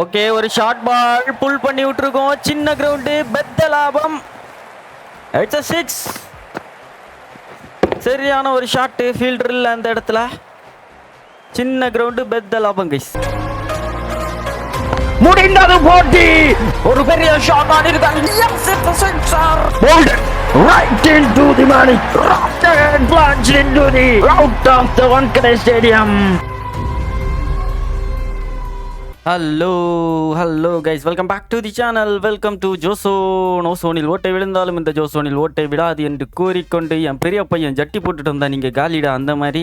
Okay ஒரு short ball pull பண்ணி விட்டுருக்கோம். சின்ன கிரவுண்டு பெத்த லாபம். இட்ஸ் சிக்ஸ் சரியான ஒரு ஷாட்டு ஃபீல்டர் இல்லை அந்த இடத்துல. சின்ன கிரவுண்டு பெத்த லாபம் கைஸ் முடிந்தது போட்டி. ஒரு பெரிய shot Aadi right into the money. And plunged into the out of the Wankhede Stadium. Hello hello guys welcome back to the channel welcome to ஜோசோன் ஓசோனில் ஓட்டை விழுந்தாலும் இந்த ஜோசோனில் ஓட்டை விடாது என்று கூறிக்கொண்டு என் பெரிய பையன் ஜட்டி போட்டுட்டு வந்தா நீங்க காலிடா அந்த மாதிரி.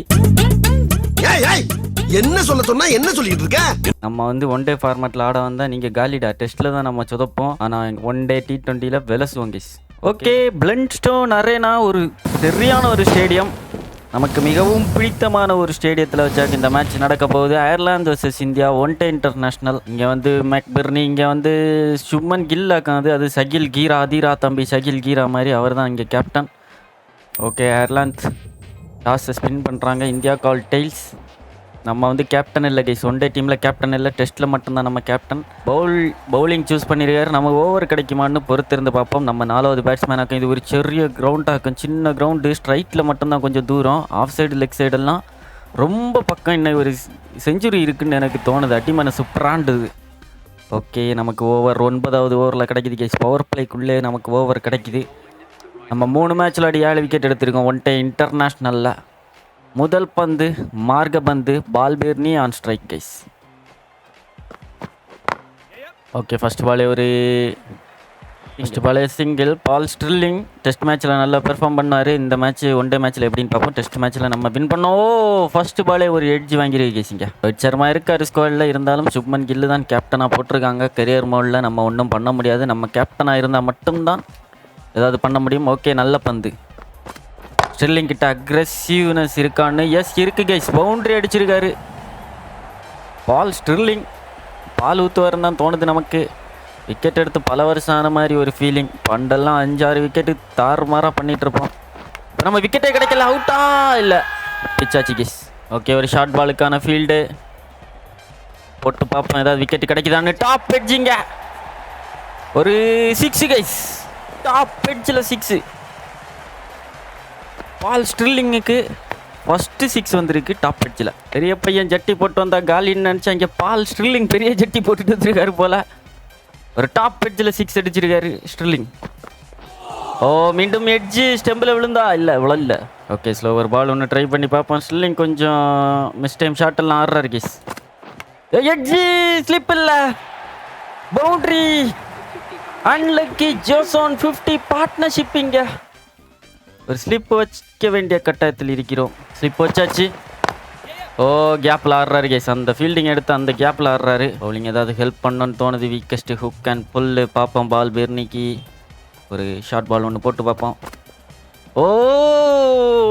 என்ன சொல்ல சொன்னா என்ன சொல்லிட்டு இருக்க? நம்ம வந்து ஒன் டே ஃபார்மேட்டில் ஆட வந்தால் நீங்கள் காலிடா. டெஸ்ட்டில் தான் நம்ம சொதப்போம். ஆனால் ஒன் டே டி டுவெண்ட்டியில் விலசுவோம் guys okay blend stone arena ஒரு சரியான ஒரு ஸ்டேடியம் நமக்கு மிகவும் பிடித்தமான ஒரு ஸ்டேடியத்தில் வச்சாக்க இந்த மேட்ச் நடக்க போகுது. Ireland versus India one day international இங்கே வந்து மெக்பெர்னி இங்கே வந்து சும்மன் கில் ஆக்காது அது. சகில் கீரா அதீரா தம்பி சகில் கீரா மாதிரி அவர் தான் இங்கே கேப்டன் ஓகே அயர்லாந்து டாஸை ஸ்பின் பண்ணுறாங்க இந்தியா கால் டெய்ல்ஸ் நம்ம வந்து கேப்டன் இல்லை கைஸ் ஒன் டே டீமில் கேப்டன் இல்லை டெஸ்ட்டில் மட்டும்தான் நம்ம கேப்டன் பவுல் பவுலிங் சூஸ் பண்ணியிருக்காரு நம்ம ஓவர் கிடைக்குமான்னு பொறுத்திருந்து பார்ப்போம். நம்ம நாலாவது பேட்ஸ்மேனாக்கும் இது ஒரு சிறிய கிரவுண்டாக்கும் சின்ன கிரவுண்டு ஸ்ட்ரைட்டில் மட்டும்தான் கொஞ்சம் தூரம். ஆஃப் சைடு லெக் சைடெல்லாம் ரொம்ப பக்கம் இன்னும் ஒரு செஞ்சுரி இருக்குன்னு எனக்கு தோணுது. அடிமனை சூப்பராண்டுது ஓகே நமக்கு ஓவர் ஒன்பதாவது ஓவரில் கிடைக்குது கேஸ் பவர் பிளேக்குள்ளே நமக்கு ஓவர் கிடைக்குது. நம்ம மூணு மேட்ச்சில் அடி ஏழு விக்கெட் எடுத்திருக்கோம். ஒன் டே இன்டர்நேஷ்னலில் முதல் பந்து மார்க பந்து Balbirnie on strike guys okay first பாலே ஒரு ஃபர்ஸ்ட் பாலே சிங்கிள் பால் ஸ்ட்ரில்லிங் டெஸ்ட் மேட்ச்சில் நல்லா பெர்ஃபார்ம் பண்ணார். இந்த மேட்ச் ஒன் டே மேட்ச்சில் எப்படின்னு பார்ப்போம். டெஸ்ட் மேட்ச்சில் நம்ம வின் பண்ணோம். ஃபஸ்ட்டு ஃபர்ஸ்ட் பாலே ஒரு எட்ஜ் வாங்கிருக்கு கேசிங்க ரோஹித் சர்மா இருக்கார் ஸ்குவாடில் இருந்தாலும் சுப்மன் கில்லு தான் கேப்டனாக போட்டிருக்காங்க. கரியர் மோடில் நம்ம ஒன்றும் பண்ண முடியாது. நம்ம கேப்டனாக இருந்தால் மட்டும்தான் ஏதாவது பண்ண முடியும். ஓகே நல்ல பந்து. ஸ்டெர்லிங் கிட்ட அக்ரெசிவ்னஸ் இருக்கான்னு எஸ் இருக்கு கைஸ் பவுண்ட்ரி அடிச்சிருக்காரு. பால் ஸ்டெர்லிங் பால் ஊற்றுவாருன்னு தான் தோணுது நமக்கு. விக்கெட் எடுத்து பல வருஷம் ஆன மாதிரி ஒரு ஃபீலிங் பண்டெல்லாம் அஞ்சாறு விக்கெட்டு தாறுமாறாக பண்ணிகிட்ருப்போம் இப்போ நம்ம விக்கெட்டே கிடைக்கல அவுட்டா இல்லை. பிச்சாச்சு கேஸ் ஓகே ஒரு ஷார்ட் பாலுக்கான ஃபீல்டு போட்டு பார்ப்போம் ஏதாவது விக்கெட் கிடைக்குதான்னு. டாப் எட்ஜிங்க ஒரு சிக்ஸு கைஸ் டாப் எட்ஜில் சிக்ஸு பால் ஸ்ட்ரில்லிங்குக்கு ஃபஸ்ட்டு சிக்ஸ் வந்திருக்கு டாப் அடிச்சில் பெரிய பையன் ஜட்டி போட்டு வந்தால் காலின்னு நினச்சா இங்கே பால் ஸ்ட்ரில்லிங் பெரிய ஜட்டி போட்டுட்டு வந்துருக்காரு போல். ஒரு டாப் எட்ஜில் சிக்ஸ் அடிச்சிருக்காரு ஸ்ட்ரில்லிங். ஓ மீண்டும் எட்ஜு ஸ்டெம்பில் விழுந்தா? இல்லை விழல. ஓகே ஸ்லோவர் பால் ஒன்று ட்ரை பண்ணி பார்ப்போம். ஸ்ட்ரில்லிங் கொஞ்சம் மிஸ் டைம் ஷாட் எல்லாம் ஆடுறாரு கேஸ். எட்ஜி ஸ்லிப் இல்லை. பவுண்ட்ரி அன்லக்கி ஜோசோன் ஃபிஃப்டி பார்ட்னர்ஷிப் இங்கே. ஒரு ஸ்லிப் வைக்க வேண்டிய கட்டாயத்தில் இருக்கிறோம். ஸ்லிப் வச்சாச்சு. ஓ கேப்பில் ஆடுறாரு கேஸ் அந்த ஃபீல்டிங் எடுத்து அந்த கேப்பில் ஆடுறாரு. பவுலிங் ஏதாவது ஹெல்ப் பண்ணணும்னு தோணுது. வீக்கஸ்ட் ஹுக் அண்ட் புல்லு பார்ப்போம். பால் பெர்னிக்கு ஒரு ஷார்ட் பால் ஒன்று போட்டு பார்ப்போம். ஓ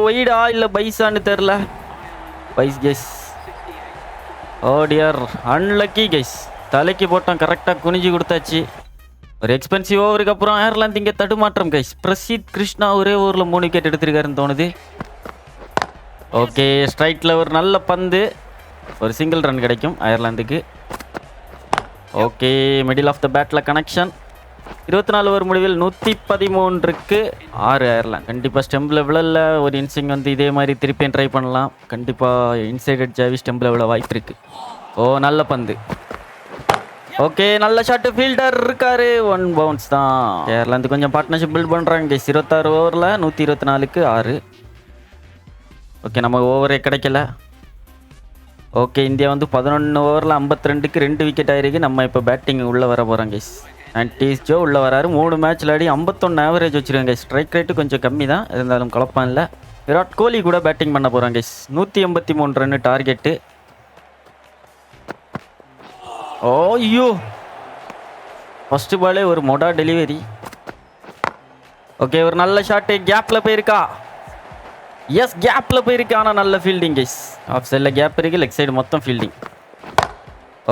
ஒய்டா இல்லை பைசான்னு தெரில byes guys oh dear unlucky guys தலைக்கு போட்டோம். கரெக்டாக குனிஞ்சு கொடுத்தாச்சு. ஒரு எக்ஸ்பென்சிவ் ஓவருக்கு அப்புறம் ஏர்லாந்து இங்கே தடுமாற்றம் கைஸ் பிரசீத் கிருஷ்ணா ஒரே ஓவரில் மூணு விக்கெட் எடுத்திருக்காருன்னு தோணுது. ஓகே ஸ்ட்ரைட்டில் ஒரு நல்ல பந்து. ஒரு சிங்கிள் ரன் கிடைக்கும் அயர்லாந்துக்கு ஓகே மிடில் ஆஃப் த பேட்டில் கனெக்ஷன் இருபத்தி நாலு ஓவர் முடிவில் நூற்றி பதிமூன்றுக்கு ஆறு அயர்லாந்து கண்டிப்பாக ஸ்டெம்பில் விழல. ஒரு இன்சிங் வந்து இதே மாதிரி திருப்பியும் ட்ரை பண்ணலாம். கண்டிப்பாக இன்சைடட் ஜாவி ஸ்டெம்பில் விழ வாய்ப்பு இருக்குது ஓ நல்ல பந்து. ஓகே நல்ல ஷாட்டு ஃபீல்டர் இருக்காரு. ஒன் பவுன்ஸ் தான். கேரளாந்து கொஞ்சம் பார்ட்னர்ஷிப் பில்ட் பண்ணுறாங்க இருபத்தாறு ஓவரில் நூற்றி இருபத்தி நாலுக்கு ஆறு. ஓகே நம்ம ஓவரே கிடைக்கல. ஓகே இந்தியா வந்து பதினொன்று ஓவரில் ஐம்பத்தி ரெண்டுக்கு ரெண்டு விக்கெட் ஆயிருக்கு. நம்ம இப்போ பேட்டிங் உள்ளே வர போகிறோம் கைஸ் அண்ட் டீஸ் ஜோ உள்ளே வராரு. மூணு மேட்ச்சில் ஆடி ஐம்பத்தொன்று ஆவரேஜ் வச்சுருக்காங்க ஸ்ட்ரைக் ரேட்டு கொஞ்சம் கம்மி தான். இருந்தாலும் குழப்பம் இல்லை. விராட் கோலி கூட பேட்டிங் பண்ண போகிறாங்க கைஸ் நூற்றி எண்பத்தி மூணு ரன்னு டார்கெட்டு ஓ ஐயோ. ஃபஸ்ட்டு பாலே ஒரு மொடா டெலிவரி ஓகே ஒரு நல்ல ஷாட்டு கேப்பில் போயிருக்கா. எஸ் கேப்பில் போயிருக்கு. ஆனால் நல்ல ஃபீல்டிங் கைஸ் ஆஃப் சைடில் கேப் இருக்குது லெக் சைடு மொத்தம் ஃபீல்டிங்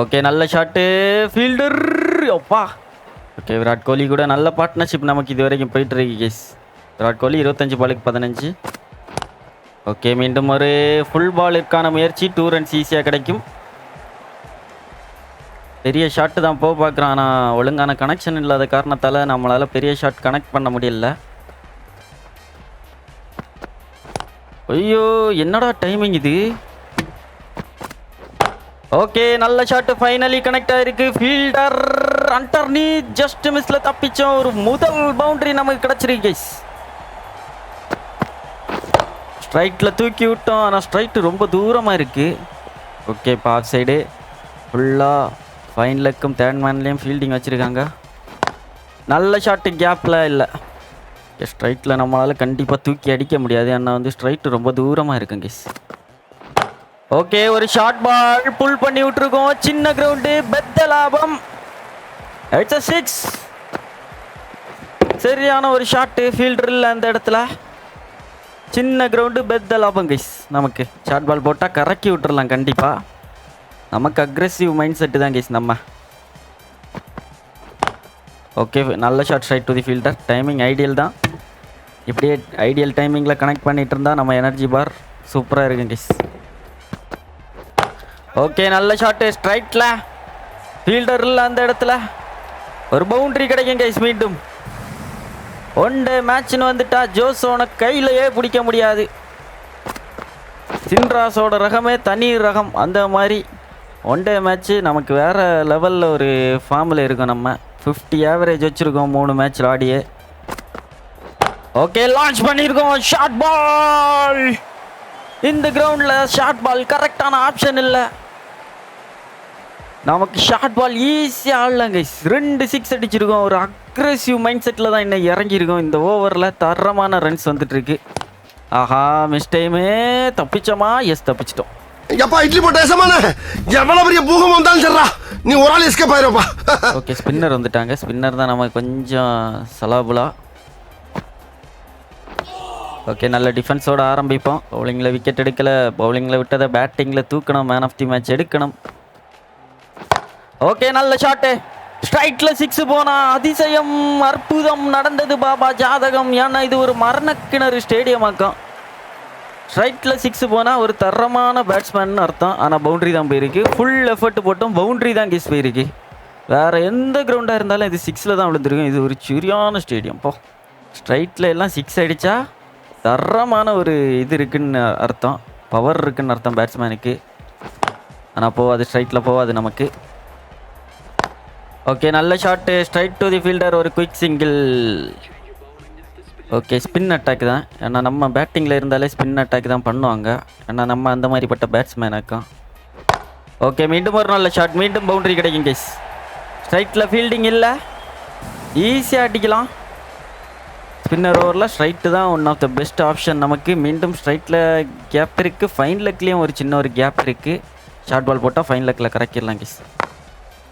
ஓகே நல்ல ஷாட்டு ஃபீல்டர் அப்பா. ஓகே விராட் கோலி கூட நல்ல பார்ட்னர்ஷிப் நமக்கு இது வரைக்கும் போயிட்டு இருக்கு விராட் கோலி இருபத்தஞ்சு பாலுக்கு பதினஞ்சு. ஓகே மீண்டும் ஒரு ஃபுல் பாலுக்கான முயற்சி. டூ ரன்ஸ் ஈஸியாக கிடைக்கும். பெரிய ஷாட்டு தான் போக பார்க்குறான். ஆனால் ஒழுங்கான கனெக்ஷன் இல்லாத காரணத்தால் நம்மளால் பெரிய ஷாட் கனெக்ட் பண்ண முடியல. ஐயோ என்னடா டைமிங் இது? ஓகே நல்ல ஷாட் ஃபைனலி கனெக்ட் ஆயிருக்கு. ஃபீல்டர் அண்டர்னி ஜஸ்ட் மிஸ்ல தப்பிச்சோம். ஒரு முதல் பவுண்டரி நமக்கு கிடைச்சிருக்கு கைஸ் ஸ்ட்ரைட்டில் தூக்கி விட்டோம். ஆனால் ஸ்ட்ரைட்டு ரொம்ப தூரமாக இருக்குது ஓகே இப்போ சைடு ஃபுல்லாக ஃபைன் லெக்கும் தேர்ட் மேன்லேயும் ஃபீல்டிங் வச்சுருக்காங்க. நல்ல ஷாட்டு கேப்பில் இல்லை. ஸ்ட்ரைட்டில் நம்மளால் கண்டிப்பாக தூக்கி அடிக்க முடியாது. ஏன்னா வந்து ஸ்ட்ரைட்டு ரொம்ப தூரமாக இருக்குங்க கேஸ் ஓகே ஒரு ஷார்ட் பால் புல் பண்ணி விட்டுருக்கோம். சின்ன கிரவுண்டு பெத்த லாபம். இட்ஸ் சிக்ஸ் சரியான ஒரு ஷாட்டு ஃபீல்டர் இல்லை அந்த இடத்துல. சின்ன கிரவுண்டு பெத்த லாபம் கைஸ் நமக்கு ஷார்ட் பால் போட்டால் கறக்கி விட்டுறலாம் கண்டிப்பாக நமக்கு அக்ரெசிவ் மைண்ட் செட்டு தான் கேஸ் நம்ம. ஓகே நல்ல short straight to the fielder timing ideal தான். இப்படியே ஐடியல் டைமிங்கில் கனெக்ட் பண்ணிட்டு இருந்தால் நம்ம எனர்ஜி பார் சூப்பராக இருக்கும் கேஸ் ஓகே நல்ல ஷாட்டு ஸ்ட்ரைட்டில் ஃபீல்டர் இல்லை அந்த இடத்துல. ஒரு பவுண்ட்ரி கிடைக்கும் கேஸ் மீண்டும். ஒன் டே மேட்ச்னு வந்துட்டா ஜோஸோனை கையிலையே பிடிக்க முடியாது. சின்ராஸோட ரகமே தனி ரகம். அந்த மாதிரி ஒன் டே மேட்ச்சு நமக்கு வேறு லெவலில் ஒரு ஃபார்மில் இருக்கோம் நம்ம. ஃபிஃப்டி ஆவரேஜ் வச்சுருக்கோம் மூணு மேட்ச் ஆடியே. ஓகே லான்ச் பண்ணியிருக்கோம் ஷார்ட் பால் இந்த கிரவுண்டில் ஷார்ட் பால் கரெக்டான ஆப்ஷன் இல்லை. நமக்கு ஷார்ட் பால் ஈஸியாக ஆடலாம் ரெண்டு சிக்ஸ் அடிச்சிருக்கோம். ஒரு அக்ரெசிவ் மைண்ட் செட்டில் தான் இன்னும் இறங்கியிருக்கோம். இந்த ஓவரில் தரமான ரன்ஸ் வந்துட்டுருக்கு ஆஹா மிஸ் டைமே தப்பிச்சோமா? எஸ் தப்பிச்சிட்டோம். எப்பா இட்லி போட்ட ஏசமான எவ்வளவு பெரிய பூகம் வந்தாலும் சரிடா. நீ ஒரு ஆள் எஸ்கேப் ஆயிருப்பா. ஓகே ஸ்பின்னர் வந்துட்டாங்க. ஸ்பின்னர் தான் நமக்கு கொஞ்சம் சலாபுலா ஓகே நல்ல டிஃபென்ஸோடு ஆரம்பிப்போம். பவுலிங்கில் விக்கெட் எடுக்கல. பவுலிங்கில் விட்டதை பேட்டிங்கில் தூக்கணும். மேன் ஆஃப் தி மேட்ச் எடுக்கணும். ஓகே நல்ல ஷாட்டு ஸ்ட்ரைட்ல சிக்ஸ் போனா அதிசயம். அற்புதம் நடந்தது பாபா. ஜாதகம். ஏன்னா இது ஒரு மரணக்கிணறு ஸ்டேடியம் ஆக்கம். ஸ்ட்ரைட்டில் சிக்ஸ் போனால் ஒரு தரமான பேட்ஸ்மேன் அர்த்தம். ஆனால் பவுண்டரி தான் போயிருக்கு. ஃபுல் எஃபர்ட் போட்டும் பவுண்டரி தான் கிஸ் போயிருக்கு. வேறு எந்த கிரவுண்டாக இருந்தாலும் இது சிக்ஸில் தான் விழுந்துருக்கும். இது ஒரு சரியான ஸ்டேடியம் போ. ஸ்ட்ரைட்டில் எல்லாம் சிக்ஸ் அடித்தா தரமான ஒரு இது இருக்குன்னு அர்த்தம். பவர் இருக்குன்னு அர்த்தம் பேட்ஸ்மேனுக்கு ஆனால் போகாது ஸ்ட்ரைட்டில் போகாது நமக்கு. ஓகே நல்ல shot straight to the fielder ஒரு quick single okay spin attack தான். ஏன்னா நம்ம பேட்டிங்கில் இருந்தாலே ஸ்பின் அட்டாக் தான் பண்ணுவாங்க. ஏன்னா நம்ம அந்த மாதிரிப்பட்ட பேட்ஸ்மேனாக்கும் ஓகே மீண்டும் ஒரு நல்ல ஷாட் மீண்டும் பவுண்டரி கிடைக்கும் கேஸ் ஸ்ட்ரைட்டில் ஃபீல்டிங் இல்லை. ஈஸியாக அடிக்கலாம். ஸ்பின்னர் ஓவரில் ஸ்ட்ரைட்டு தான் one of the best option நமக்கு. மீண்டும் ஸ்ட்ரைட்டில் கேப் இருக்குது ஃபைன் லெக்லேயும் ஒரு சின்ன ஒரு கேப் இருக்குது ஷார்ட் பால் போட்டால் ஃபைன் லெக்கில் கரெக்டிடலாம் கேஸ்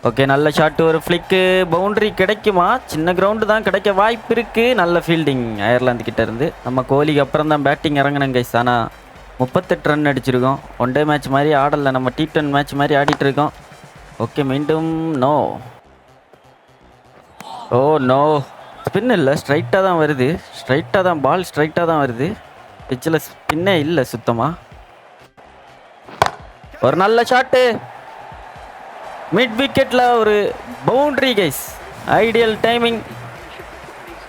ஓகே நல்ல ஷாட் ஒரு ஃப்ளிக்கு பவுண்டரி கிடைக்குமா? சின்ன கிரவுண்டு தான் கிடைக்க வாய்ப்பு இருக்குது நல்ல ஃபீல்டிங் அயர்லாந்து கிட்டேருந்து நம்ம கோலிக்கு அப்புறம் தான் பேட்டிங் இறங்கினோம் கைஸ் ஆனால் முப்பத்தெட்டு ரன் அடிச்சிருக்கோம். ஒன் டே மேட்ச் மாதிரி ஆடலை. நம்ம டி டென் மேட்ச் மாதிரி ஆடிட்டு இருக்கோம். ஓகே மீண்டும் நோ ஓ நோ ஸ்பின் இல்லை. ஸ்ட்ரைட்டாக தான் வருது. ஸ்ட்ரைட்டாக தான் பால் ஸ்ட்ரைட்டாக தான் வருது. பிச்சில் ஸ்பின்னே இல்லை சுத்தமாக ஒரு நல்ல ஷாட்டு மிட் விக்கெட்டில் ஒரு boundary guys ideal timing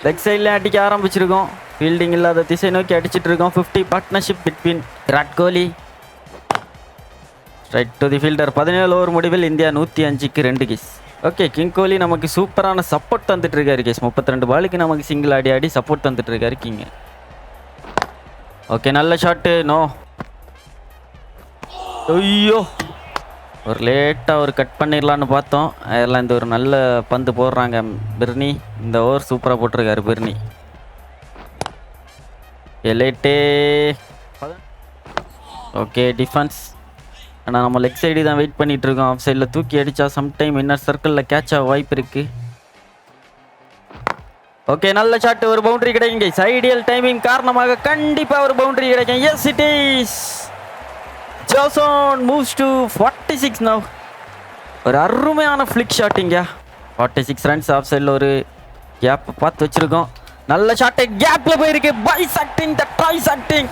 leg சைடில் அடிக்க ஆரம்பிச்சிருக்கோம். ஃபீல்டிங் இல்லாத திசை நோக்கி அடிச்சிட்டு இருக்கோம். Fifty partnership between Virat Kohli. Straight to the fielder பதினேழு ஓவர் முடிவில் இந்தியா நூற்றி அஞ்சுக்கு ரெண்டு கேஸ் ஓகே கிங் கோலி நமக்கு சூப்பரான சப்போர்ட் தந்துட்டு இருக்காரு கேஸ் முப்பத்தி ரெண்டு பாலுக்கு நமக்கு சிங்கிள் ஆடி ஆடி சப்போர்ட் தந்துட்டு இருக்காரு கிங் ஓகே நல்ல ஷாட்டு நோ ஐயோ. ஒரு லேட்டாக ஒரு கட் பண்ணிடலான்னு பார்த்தோம் அதெல்லாம் இந்த ஒரு நல்ல பந்து போடுறாங்க பிர்னி. இந்த ஓவர் சூப்பராக போட்டிருக்காரு பிர்னி. லேட்டே ஓகே டிஃபென்ஸ் ஆனால் நம்ம லெக் சைடு தான் வெயிட் பண்ணிட்டு இருக்கோம் ஆஃப் சைடில் தூக்கி அடித்தா சம்டைம் இன்னர் சர்க்கிளில் கேட்ச் ஆக வாய்ப்பு இருக்குது ஓகே நல்ல ஷாட் ஒரு பவுண்டரி கிடைக்கும் ஐடியல் டைமிங் காரணமாக கண்டிப்பாக ஒரு பவுண்டரி கிடைக்கும். Yes it is ஜோசோன் moves to forty six now ஒரு அருமையான ஃப்ளிக் ஷாட்டிங்க ஃபார்ட்டி சிக்ஸ் ரன்ஸ் ஆஃப் சைடில் ஒரு கேப் பார்த்து வச்சுருக்கோம். நல்ல ஷாட்டு கேப்பில் போயிருக்கு. பை சட்டிங் த ட்ரை shirting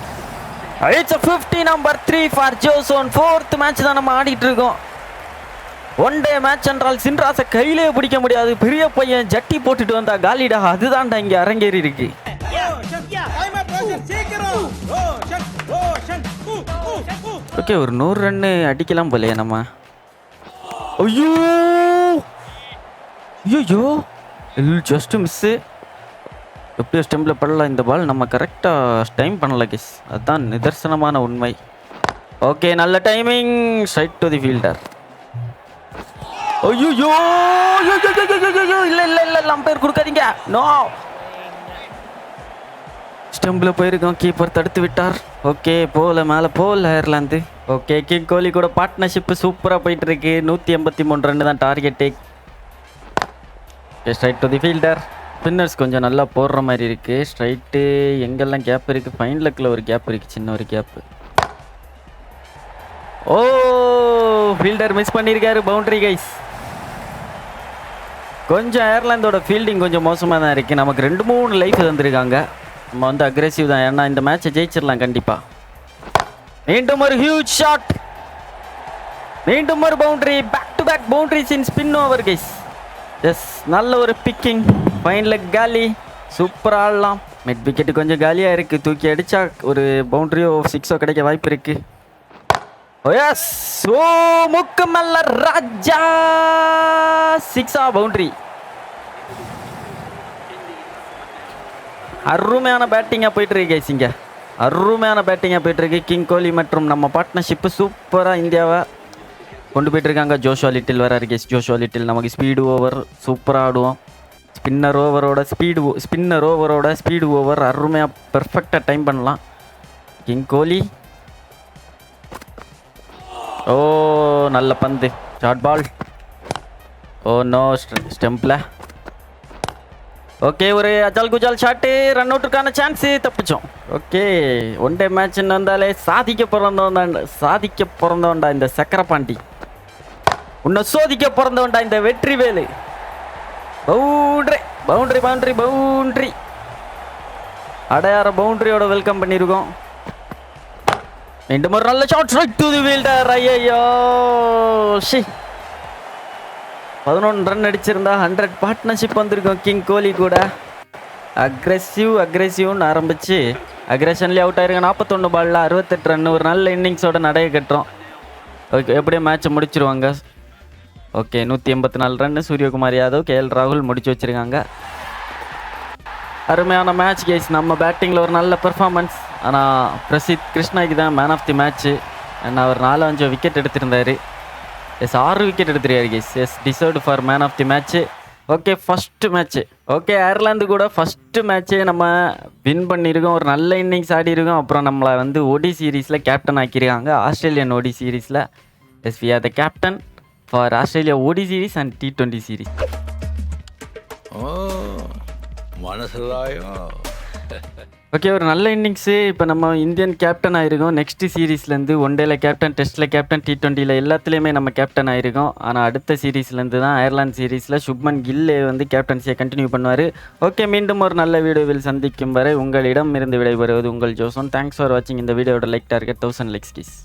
it's fifty number three for ஜோசோன் fourth match தான் நம்ம ஆடிட்டு இருக்கோம். ஒன் டே மேட்ச் என்றால் சின்ராசை கையிலே பிடிக்க முடியாது. பெரிய பையன் ஜட்டி போட்டுட்டு வந்தா காலிடா. அதுதான்டா இங்கே அரங்கேறி இருக்கு. ஓகே ஒரு நூறு ரன்னு அடிக்கலாம் போலையே நம்ம. ஐயோ! ஐயோ ஜஸ்ட் மிஸ்ஸு எப்படியோ ஸ்டெம்பில் படல இந்த பால் நம்ம கரெக்டாக டைம் பண்ணல கிஸ் அதுதான் நிதர்சனமான உண்மை. ஓகே நல்ல timing straight to the fielder ஐயோ இல்லை இல்லை இல்லை இல்லை அம்பையர் கொடுக்காதீங்க. நோ ஸ்டம்பில் போயிருக்கோம். கீப்பர் தடுத்து விட்டார். ஓகே போகல மேலே போகல அயர்லாந்து ஓகே கிங் கோலி கூட பார்ட்னர்ஷிப்பு சூப்பராக போயிட்டுருக்கு. நூற்றி எண்பத்தி மூணு ரன் தான் target straight to the fielder spinners கொஞ்சம் நல்லா போடுற மாதிரி இருக்குது ஸ்ட்ரைட்டு எங்கெல்லாம் கேப் இருக்குது ஃபைன் லக்கில் ஒரு கேப் இருக்குது சின்ன ஒரு கேப்பு ஓ ஃபீல்டர் மிஸ் பண்ணியிருக்காரு பவுண்டரி கைஸ் கொஞ்சம் ஏர்லாந்தோட ஃபீல்டிங் கொஞ்சம் மோசமாக தான் இருக்குது நமக்கு ரெண்டு மூணு லைஃப் தந்திருக்காங்க. நம்ம வந்து அக்ரெசிவ் தான். ஏன்னா இந்த மேட்சை ஜெயிச்சிடலாம் கண்டிப்பாக மீண்டும் ஒரு ஹியூஜ் ஷாட் மீண்டும் ஒரு boundary back to back boundaries in spin over guys yes நல்ல ஒரு பிக்கிங் ஃபைன் லெக் காலி சூப்பராக ஆடலாம். மிட் விக்கெட்டு கொஞ்சம் காலியாக இருக்குது தூக்கி அடித்தா ஒரு பவுண்டரியோ சிக்ஸோ கிடைக்க வாய்ப்பு இருக்குது எஸ் oh, ஓ முக்கு மல்ல ராஜா. சிக்ஸா பவுண்டரி அருமையான பேட்டிங்காக போயிட்டு இருக்கு இங்கே. அருமையான பேட்டிங்காக போயிட்டு இருக்கு. கிங் கோலி மற்றும் நம்ம பார்ட்னர்ஷிப்பு சூப்பராக இந்தியாவை கொண்டு போயிட்டு இருக்காங்க. ஜோஷுவா லிட்டில் வராரு கேஸ் ஜோஷுவா லிட்டில் நமக்கு ஸ்பீடு ஓவர் சூப்பராக ஆடுவோம். ஸ்பின்னர் ஓவரோட ஸ்பீடு ஸ்பின்னர் ஓவரோட ஸ்பீடு ஓவர் அருமையாக பெர்ஃபெக்டாக டைம் பண்ணலாம். கிங் கோலி ஓ நல்ல பந்து. ஷார்ட் பால் ஓ நோ ஸ்டெம்பில் ஓகே ஒரு அஜால் குஜால் ஷாட்டு ரன் அவுட்டுக்கான சான்ஸு தப்பிச்சோம். ஓகே ஒன் டே மேட்ச்னு வந்தாலே சாதிக்க பிறந்தவன்டா சாதிக்க பிறந்தவன்டா இந்த சக்கரபாண்டி. உன்னை சோதிக்க பிறந்தவன்டா இந்த வெற்றி வேலு பவுண்ட்ரி பவுண்ட்ரி பவுண்ட்ரி பவுண்டரி அடையாற பவுண்டரியோட வெல்கம் பண்ணியிருக்கோம் மீண்டும் ஒரு நல்ல shot strike to the fielder ஐயோ ஷி. பதினொன்று ரன் அடிச்சிருந்தா ஹண்ட்ரட் பார்ட்னர்ஷிப் வந்திருக்கும் கிங் கோலி கூட. அக்ரெசிவ் அக்ரெசிவ்னு ஆரம்பிச்சு அக்ரெஷன்லேயே அவுட் ஆயிருங்க. நாற்பத்தொன்று பாலில் அறுபத்தெட்டு ரன் ஒரு நல்ல இன்னிங்ஸோட நடைய கட்டுறோம். ஓகே எப்படியே மேட்ச்சை முடிச்சிருவாங்க. ஓகே நூற்றி எண்பத்தி நாலு ரன் சூரியகுமார் யாதவ் கேஎல் ராகுல் முடிச்சு வச்சிருக்காங்க. அருமையான மேட்ச் கேஸ் நம்ம பேட்டிங்கில் ஒரு நல்ல பெர்ஃபார்மன்ஸ் ஆனால் பிரசித் கிருஷ்ணாக்கு தான் man of the match and அவர் நாலு அஞ்சு விக்கெட் எடுத்திருந்தார். எஸ் ஆறு wicket எடுத்துருக்காரு guys yes deserved for man of the match okay first match okay Ireland கூட ஃபஸ்ட்டு மேட்ச்சே நம்ம வின் பண்ணியிருக்கோம் ஒரு நல்ல இன்னிங்ஸ் ஆடி இருக்கோம் அப்புறம் நம்மளை வந்து ஓடி சீரீஸில் கேப்டன் ஆக்கியிருக்காங்க ஆஸ்திரேலியன் ஓடி சீரீஸில் yes we are the captain for Australia ODI series and T twenty series oh okay ஒரு நல்ல இன்னிங்ஸு இப்போ நம்ம இந்தியன் கேப்டன் ஆயிருக்கோம். நெக்ஸ்ட் சீரீஸ்லேருந்து ஒன் டேல கேப்டன் டெஸ்ட்டில் கேப்டன் டி ட்வெண்ட்டியில் எல்லாத்துலேயுமே நம்ம கேப்டன் ஆயிருக்கோம். ஆனால் அடுத்த சீரீஸ்லேருந்து தான் அயர்லாந்து சீரீஸில் சுப்மன் கில்லே வந்து கேப்டன்சியை கண்டினியூ பண்ணுவார். ஓகே மீண்டும் ஒரு நல்ல வீடியோவில் சந்திக்கும் வரை உங்களிடம் இருந்து விடைபெறுவது உங்கள் ஜோசன் தேங்க்ஸ் ஃபார் வாட்சிங் இந்த வீடியோட லைக் டார்கெட் தௌசண்ட் லெக்ஸ்கிஸ்